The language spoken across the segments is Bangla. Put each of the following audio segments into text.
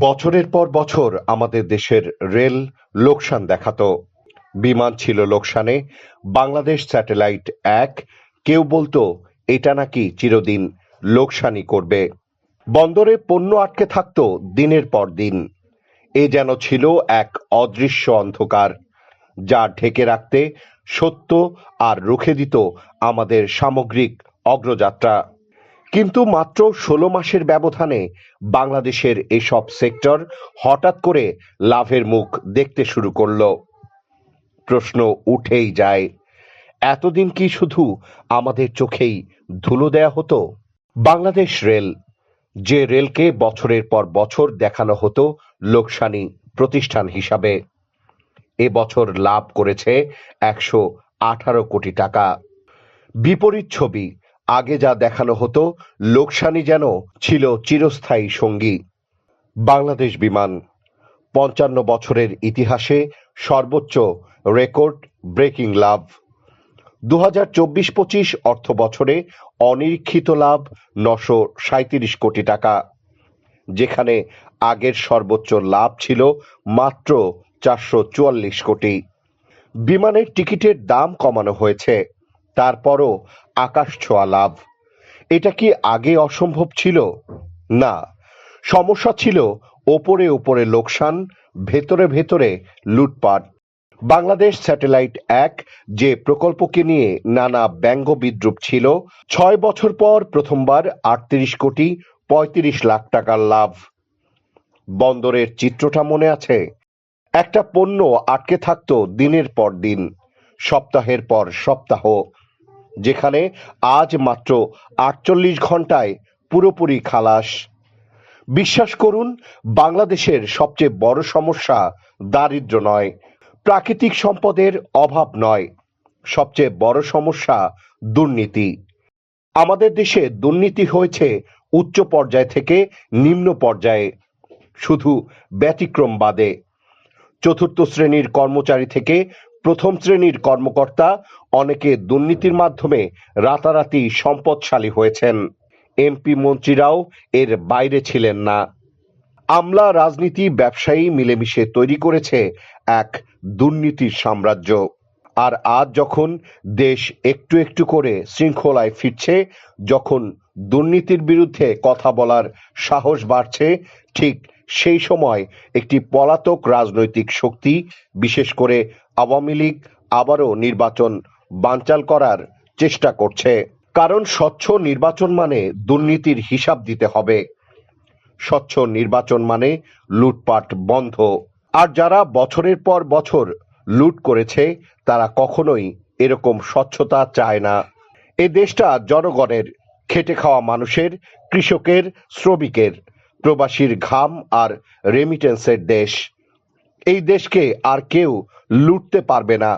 বছরের পর বছর আমাদের দেশের রেল লোকসান দেখাতো। বিমান ছিল লোকসানে, বাংলাদেশ স্যাটেলাইট এক, কেউ বলতো এটা নাকি চিরদিন লোকসানই করবে। বন্দরে পণ্য আটকে থাকতো দিনের পর দিন। এ যেন ছিল এক অদৃশ্য অন্ধকার, যা ঢেকে রাখতে সত্য আর রুখে দিত আমাদের সামগ্রিক অগ্রযাত্রা। কিন্তু মাত্র ষোলো মাসের ব্যবধানে বাংলাদেশের এসব সেক্টর হঠাৎ করে লাভের মুখ দেখতে শুরু করল। প্রশ্ন উঠেই যায়, এতদিন কি শুধু আমাদের চোখেই ধুলো দেয়া হতো? বাংলাদেশ রেল, যে রেলকে বছরের পর বছর দেখানো হতো লোকসানি প্রতিষ্ঠান হিসাবে এবছর লাভ করেছে একশো আঠারো কোটি টাকা। বিপরীত ছবি আগে যা দেখানো হতো লোকসানি যেন ছিল চিরস্থায়ী সঙ্গী। বাংলাদেশ বিমান, পঞ্চান্ন বছরের ইতিহাসে সর্বোচ্চ রেকর্ড ব্রেকিং লাভ। দু হাজার চব্বিশ পঁচিশ অর্থ বছরে অনিরীক্ষিত লাভ নশো সাঁত্রিশ কোটি টাকা, যেখানে আগের সর্বোচ্চ লাভ ছিল মাত্র চারশো চুয়াল্লিশ কোটি। বিমানের টিকিটের দাম কমানো হয়েছে। তারপরও আকাশ ছোঁয়া লাভ। এটা কি আগে অসম্ভব ছিল? না। সমস্যা ছিল ওপরে ওপরে লোকসান, ভেতরে ভেতরে লুটপাট। বাংলাদেশ স্যাটেলাইট এক যে প্রকল্পকে নিয়ে নানা ব্যঙ্গ বিদ্রুপ ছিল, ছয় বছর পর প্রথমবার আটত্রিশ কোটি পঁয়ত্রিশ লাখ টাকার লাভ। বন্দরের চিত্রটা মনে আছে? একটা পণ্য আটকে থাকতো দিনের পর দিন, সপ্তাহের পর সপ্তাহ। যেখানে আজ মাত্র আটচল্লিশ ঘন্টায় পুরোপুরি খালাস। বিশ্বাস করুন, বাংলাদেশের সবচেয়ে বড় সমস্যা দারিদ্র নয়, প্রাকৃতিক সম্পদের অভাব নয়, সবচেয়ে বড় সমস্যা দুর্নীতি। আমাদের দেশে দুর্নীতি হয়েছে উচ্চ পর্যায় থেকে নিম্ন পর্যায়ে, শুধু ব্যতিক্রম বাদে। চতুর্থ শ্রেণির কর্মচারী থেকে প্রথম শ্রেণির কর্মকর্তা অনেকে দুর্নীতির মাধ্যমে রাতারাতি সম্পদশালী হয়েছেন। এমপি মন্ত্রীরাও এর বাইরে ছিলেন না। আমলা রাজনীতি ব্যবসায়ী মিলেমিশে তৈরি করেছে এক দুর্নীতির সাম্রাজ্য। আর আজ যখন দেশ একটু একটু করে শৃঙ্খলায় ফিরছে, যখন দুর্নীতির বিরুদ্ধে কথা বলার সাহস বাড়ছে, ঠিক সেই সময় একটি পলাতক রাজনৈতিক শক্তি, বিশেষ করে আওয়ামী লীগ, আবারও নির্বাচন বানচাল করার চেষ্টা করছে। কারণ স্বচ্ছ নির্বাচন মানে দুর্নীতির হিসাব দিতে হবে। স্বচ্ছ নির্বাচন মানে লুটপাট বন্ধ। আর যারা বছরের পর বছর লুট করেছে, তারা কখনোই এরকম স্বচ্ছতা চায় না। এ দেশটা জনগণের খেটে খাওয়া মানুষের, কৃষকের, শ্রমিকের। প্রবাসীর ঘাম আর রেমিটেন্সের দেশ। এই দেশকে আর কেউ লুটতে পারবে না।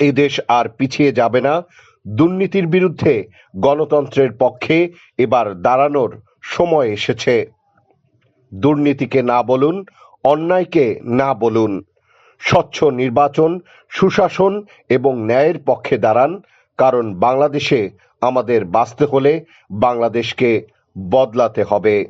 এই দেশ আর পিছিয়ে যাবে না। দুর্নীতির বিরুদ্ধে গণতন্ত্রের পক্ষে এবার দাঁড়ানোর সময় এসেছে। দুর্নীতিকে না বলুন, অন্যায়কে না বলুন। স্বচ্ছ নির্বাচন, সুশাসন এবং ন্যায়ের পক্ষে দাঁড়ান, কারণ বাংলাদেশে আমাদের বাঁচতে হলে বাংলাদেশকে বদলাতে হবে।